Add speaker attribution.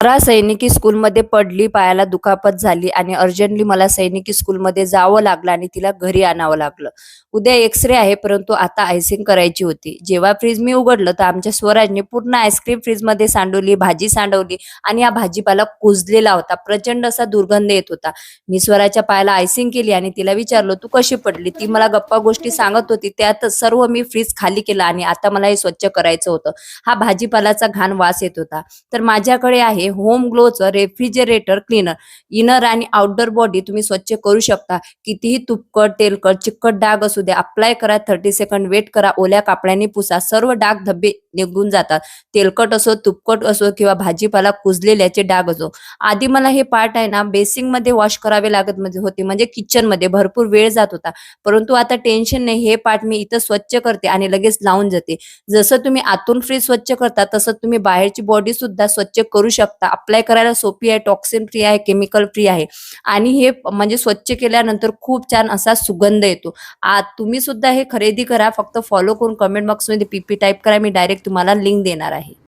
Speaker 1: मला सैनिकी स्कूलमध्ये पडली, पायाला दुखापत झाली आणि अर्जंटली मला सैनिकी स्कूलमध्ये जावं लागलं आणि तिला घरी आणावं लागलं. उद्या एक्स-रे आहे, परंतु आता आयसिंग करायची होती. जेव्हा फ्रीज मी उघडलं, तर आमच्या स्वराजने पूर्ण आईस्क्रीम फ्रीजमध्ये सांडवली, भाजी सांडवली आणि हा भाजीपाला कुजलेला होता. प्रचंड असा दुर्गंध येत होता. मी स्वराच्या पायाला आयसिंग केली आणि तिला विचारलं, "तू कशी पडली?" ती मला गप्पा गोष्टी सांगत होती. त्यातच सर्व मी फ्रीज खाली केलं आणि आता मला हे स्वच्छ करायचं होतं. हा भाजीपालाचा घाण वास येत होता. तर माझ्याकडे आहे होम ग्लोचं रेफ्रिजरेटर क्लीनर. इनर आणि आउटडोर बॉडी तुम्ही स्वच्छ करू शकता. कितीही तुपकट, तेलकट, चिकट डाग असू द्या, अप्लाय करा, 30 सेकंड वेट करा, ओल्या कापड्याने पुसा. सर्व डाग धब्बे निघून जातात. तेलकट असो, तुपकट असो किंवा भाजीपाला कुजलेल्याचे डाग असो. आधी मला हे पार्ट आहे ना बेसिंगमध्ये वॉश करावे लागत होते, म्हणजे किचनमध्ये भरपूर वेळ जात होता. परंतु आता टेन्शन नाही. हे पार्ट मी इथं स्वच्छ करते आणि लगेच लावून जाते. जसं तुम्ही आतून फ्रीज स्वच्छ करता, तसं तुम्ही बाहेरची बॉडी सुद्धा स्वच्छ करू शकता. अप्लाय करायला सोपी आहे, टॉक्सिन फ्री आहे, केमिकल फ्री आहे आणि हे म्हणजे स्वच्छ केल्यानंतर खूप छान असा सुगंध येतो. आ तुम्ही सुद्धा हे खरेदी करा. फक्त फॉलो करून कमेंट बॉक्समध्ये पीपी टाइप करा. मी डायरेक्ट तुम्हाला लिंक देणार आहे.